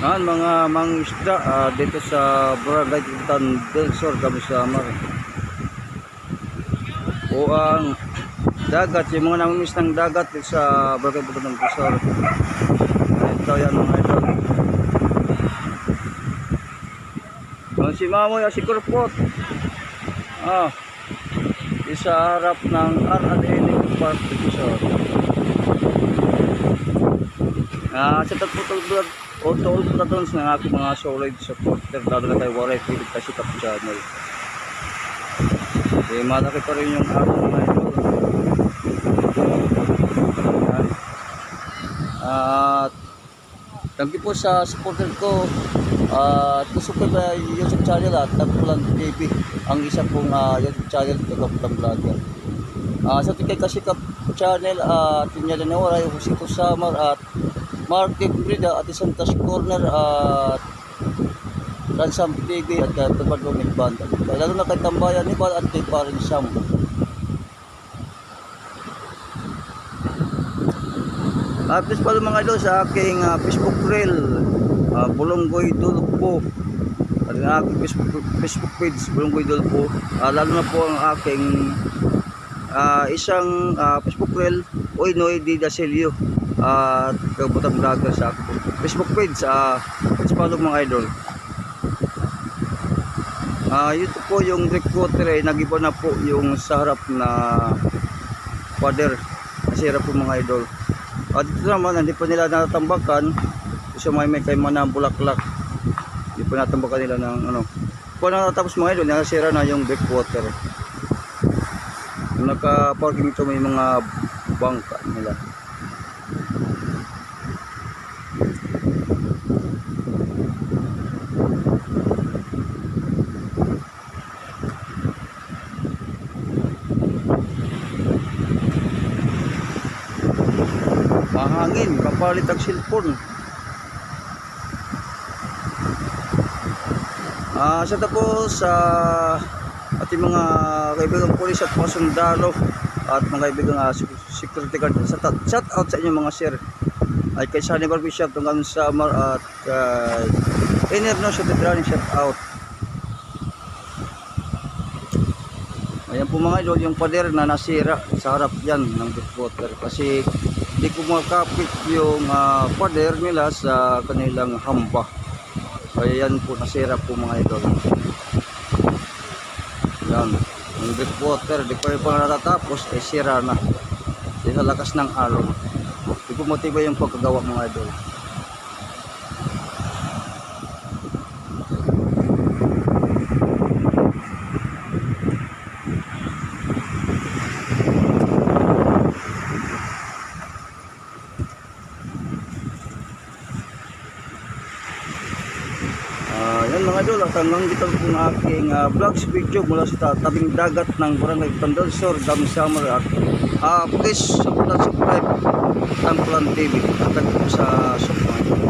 Yan, mga mangisda ah, dito sa Barangay Titan del Sur, kami sa Amar. O ang dagat, yung mga nangimis ng dagat dito sa Barangay Titan del Sur. Ito yan mga idol. Yan si Mamoy, ah, si Kurpot. Ah, isa harap ng RRN Park sa Ah, sa tatputol vlog o tol po doon sa aking mga solid supporter na kay Waray Philip kasi kap channel. Eh, malaki pa rin yung aking mga. Yan. At thank you po sa supporter ko. At gusto ko YouTube channel at Tagpulan TV ang isa pong ah, YouTube channel Tagaputang Vlogger. Ah, sa tingkay kasi kap channel at uh, tinyala na waray Josito Samar at Market Brida at Santas Corner at Ransam TV at uh, Tubadong Banda. Kaya lalo na kay Tambayan ni Bal at kay Paring Sam. At please follow mga idol sa aking ah, Facebook reel, uh, Bulonggoy Dulpo. At ang aking Facebook, Facebook page, Bulonggoy Dulpo. Ah, lalo na po ang aking ah, isang ah, Facebook reel, Uy Noy Di Dasilio. At kabutang vlogger sa Facebook page. Uh, please follow mga idol. Ah, ito po yung water eh, nagiba na po yung sa harap na pader. Nasira po mga idol. At dito naman, hindi pa nila natatambakan. So may may kay manang bulaklak. Hindi pa natambakan nila ng ano. Kung natapos mga idol, nasira na yung drip water. Yung naka-parking ito may mga bangka nila. mahangin kapalit ang cellphone ah sa tapos sa ating mga kaibigang pulis at mga sundalo at mga kaibigang uh, security guard sa shout out sa inyo mga sir ay kay Sunny Barbershop tungkol sa Amar at kay Iner no sa Tedrani shout out Ayan po mga idol, yung pader na nasira sa harap yan ng water kasi hindi ko makapit yung ah, pader nila sa kanilang hamba. Kaya po nasira po mga idol. Yan, yung deep water, di pa yung pa natatapos, eh sira na. Di sa lakas ng alon. Di po motiba yung pagkagawa mga idol. Ah, yan mga idol, at hanggang dito po ng aking ah, vlogs video mula sa tabing dagat ng Barangay Tandol Sur, Dami Summer at ah, please support at subscribe ang Plan TV at po sa idol.